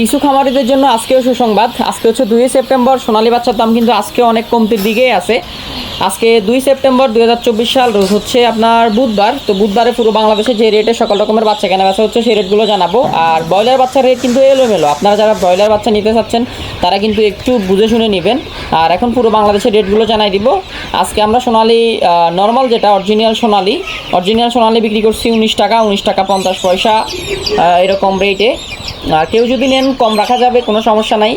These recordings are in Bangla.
কিছু খামারিদের জন্য আজকেও সুসংবাদ। আজকে হচ্ছে দুই সেপ্টেম্বর, সোনালী বাচ্চার দাম কিন্তু আজকে অনেক কমতির দিকেই আছে। আজকে দুই সেপ্টেম্বর দু হাজার চব্বিশ সাল, রোজ হচ্ছে আপনার বুধবার। তো বুধবারে পুরো বাংলাদেশে যে রেটে সকল রকমের বাচ্চা কেনা বেচা হচ্ছে, সেই রেটগুলো জানাব। আর ব্রয়লার বাচ্চার রেট কিন্তু এলোমেলো। আপনারা যারা ব্রয়লার বাচ্চা নিতে চাচ্ছেন, তারা কিন্তু একটু বুঝে শুনে নেবেন। আর এখন পুরো বাংলাদেশের রেটগুলো জানাই দিব। আজকে আমরা সোনালি নর্মাল যেটা অরিজিনাল সোনালি অরিজিনাল সোনালি বিক্রি করছি উনিশ টাকা উনিশ টাকা পঞ্চাশ পয়সা এরকম রেটে আর কেউ যদি নেন, কম রাখা যাবে, কোনো সমস্যা নাই।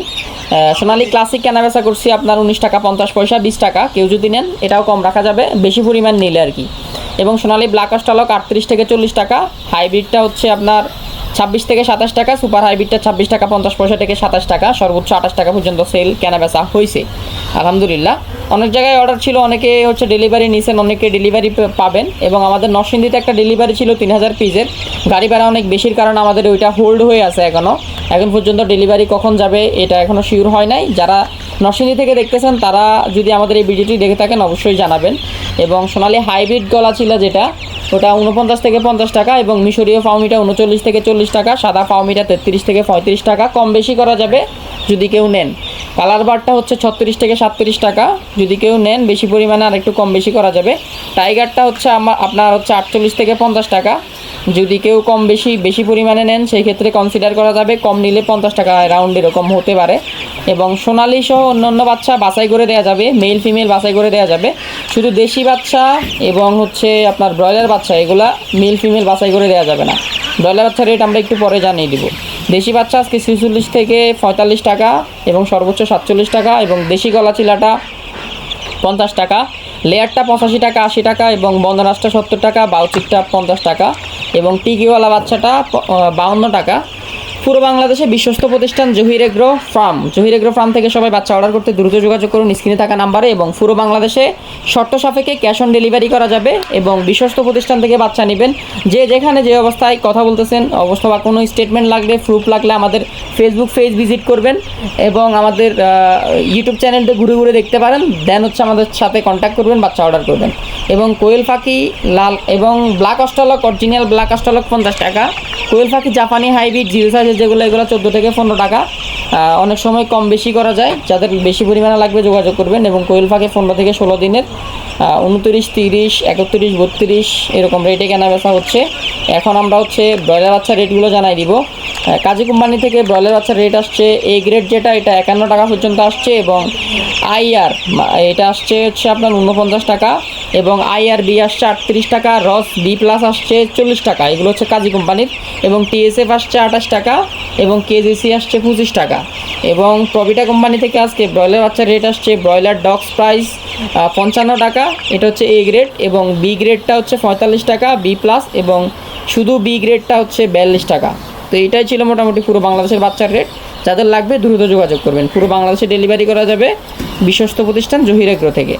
সোনালি ক্লাসিক কেনাবেচা করছি আপনার উনিশ টাকা, পঞ্চাশ পয়সা, বিশ টাকা। কেউ যদি নেন, এটাও কম রাখা যাবে। বেশি পরিমাণ নিলে আর কি। এবং সোনালি ব্ল্যাক অস্টালক আটত্রিশ থেকে চল্লিশ টাকা। হাইব্রিডটা হচ্ছে আপনার ছাব্বিশ থেকে সাতাশ টাকা। সুপার হাইব্রিডটা ছাব্বিশ টাকা, পঞ্চাশ পয়সা থেকে সাতাশ টাকা। সর্বোচ্চ আঠাশ টাকা পর্যন্ত সেল কেনাবেচা হয়েছে আলহামদুলিল্লাহ। অনেক জায়গায় অর্ডার ছিল, অনেকে হচ্ছে ডেলিভারি নিয়েছেন অনেকে ডেলিভারি পাবেন এবং আমাদের নরসিংদীতে একটা ডেলিভারি ছিল তিন হাজার পিসের গাড়ি ভাড়া অনেক বেশির কারণে আমাদের ওইটা হোল্ড হয়ে আছে এখনও এখন পর্যন্ত ডেলিভারি কখন যাবে, এটা এখনও শিওর হয় নাই। যারা নরসিংদী থেকে দেখতেছেন, তারা যদি আমাদের এই ভিডিওটি দেখে থাকেন, অবশ্যই জানাবেন। এবং সোনালি হাইব্রিড গলা ছিল যেটা, ওটা উনপঞ্চাশ থেকে পঞ্চাশ টাকা এবং মিশরীয় ফাউমিটা উনচল্লিশ থেকে চল্লিশ টাকা, সাদা ফাউমিটা তেত্রিশ থেকে পঁয়ত্রিশ টাকা। কম বেশি করা যাবে যদি কেউ নেন। কালার বারটা হচ্ছে ছত্রিশ থেকে সাতত্রিশ টাকা, যদি কেউ নেন, বেশি পরিমাণে আর একটু কম বেশি করা যাবে। টাইগারটা হচ্ছে আমার আপনার হচ্ছে আটচল্লিশ থেকে পঞ্চাশ টাকা। যদি কেউ কম বেশি বেশি পরিমাণে নেন, সেই ক্ষেত্রে কনসিডার করা যাবে কম নিলে পঞ্চাশ টাকা রাউন্ড এরকম হতে পারে। এবং সোনালি সহ অন্যান্য বাচ্চা বাছাই করে দেওয়া যাবে মেল ফিমেল বাছাই করে দেওয়া যাবে। শুধু দেশি বাচ্চা এবং হচ্ছে আপনার ব্রয়লার বাচ্চা, এগুলা মেল ফিমেল বাছাই করে দেওয়া যাবে না। ব্রয়লার বাচ্চার রেট আমরা একটু পরে জানিয়ে দিব। দেশি বাচ্চা আজকে ছেচল্লিশ থেকে পঁয়তাল্লিশ টাকা এবং সর্বোচ্চ সাতচল্লিশ টাকা এবং দেশি গলা চিলাটা পঞ্চাশ টাকা, লেয়ারটা পঁচাশি টাকা, আশি টাকা এবং বন্দনাসটা সত্তর টাকা বাউচিকটা পঞ্চাশ টাকা। এবং টিকিওয়ালা বাচ্চাটা বাউন্ন টাকা। পুরো বাংলাদেশে বিশ্বস্ত প্রতিষ্ঠান Zahir agro farm. Zahir agro farm থেকে সবাই বাচ্চা অর্ডার করতে দ্রুত যোগাযোগ করুন স্ক্রিনে থাকা নাম্বারে এবং পুরো বাংলাদেশে শর্ত সাপেক্ষে ক্যাশ অন ডেলিভারি করা যাবে এবং বিশ্বস্ত প্রতিষ্ঠান থেকে বাচ্চা নেবেন। যে যেখানে যে অবস্থায় কথা বলতেছেন, অবস্থা বা কোনো স্টেটমেন্ট লাগলে প্রুফ লাগলে আমাদের ফেসবুক পেজ ভিজিট করবেন এবং আমাদের ইউটিউব চ্যানেলটা ঘুরে ঘুরে দেখতে পারেন। দেন হচ্ছে আমাদের সাথে কন্ট্যাক্ট করবেন, বাচ্চা অর্ডার করবেন। এবং কোয়েল পাখি লাল এবং black australorp original black australorp পঞ্চাশ টাকা। কোয়েল পাখি জাপানি হাইব্রিড জিরো সাইজের যেগুলো, এগুলো চোদ্দ থেকে পনেরো টাকা। অনেক সময় কম বেশি করা যায়। যাদের বেশি পরিমাণে লাগবে যোগাযোগ করবেন এবং কোয়েল পাখি পনেরো থেকে ষোলো দিনের উনত্রিশ, তিরিশ, একত্রিশ, বত্রিশ, এরকম রেটে কেনা বেচা হচ্ছে। এখন আমরা হচ্ছে ব্রয়লার আচ্ছা রেটগুলো জানাই দিব। কাজী কোম্পানি থেকে ব্রয়লার বাচ্চার রেট আসছে এ গ্রেড যেটা, এটা একান্ন টাকা পর্যন্ত আসছে এবং আইআর এটা আসছে হচ্ছে আপনার উনপঞ্চাশ টাকা এবং আইআর বি আসছে আটত্রিশ টাকা, রস বি প্লাস আসছে চল্লিশ টাকা, এগুলো হচ্ছে কাজী কোম্পানির এবং টিএসএফ আসছে আঠাশ টাকা এবং কেজিসি আসছে পঁচিশ টাকা এবং প্রবিটা কোম্পানি থেকে আজকে ব্রয়লার বাচ্চার রেট আসছে ব্রয়লার ডগস প্রাইস পঞ্চান্ন টাকা, এটা হচ্ছে এ গ্রেড এবং বি গ্রেডটা হচ্ছে পঁয়তাল্লিশ টাকা বি প্লাস এবং শুধু বি গ্রেডটা হচ্ছে বিয়াল্লিশ টাকা। তো এটাই ছিল মোটামুটি পুরো বাংলাদেশের বাচ্চার রেট যাদের লাগবে দ্রুত যোগাযোগ করবেন। পুরো বাংলাদেশে ডেলিভারি করা যাবে বিশ্বস্ত প্রতিষ্ঠান জহির এগ্রো থেকে।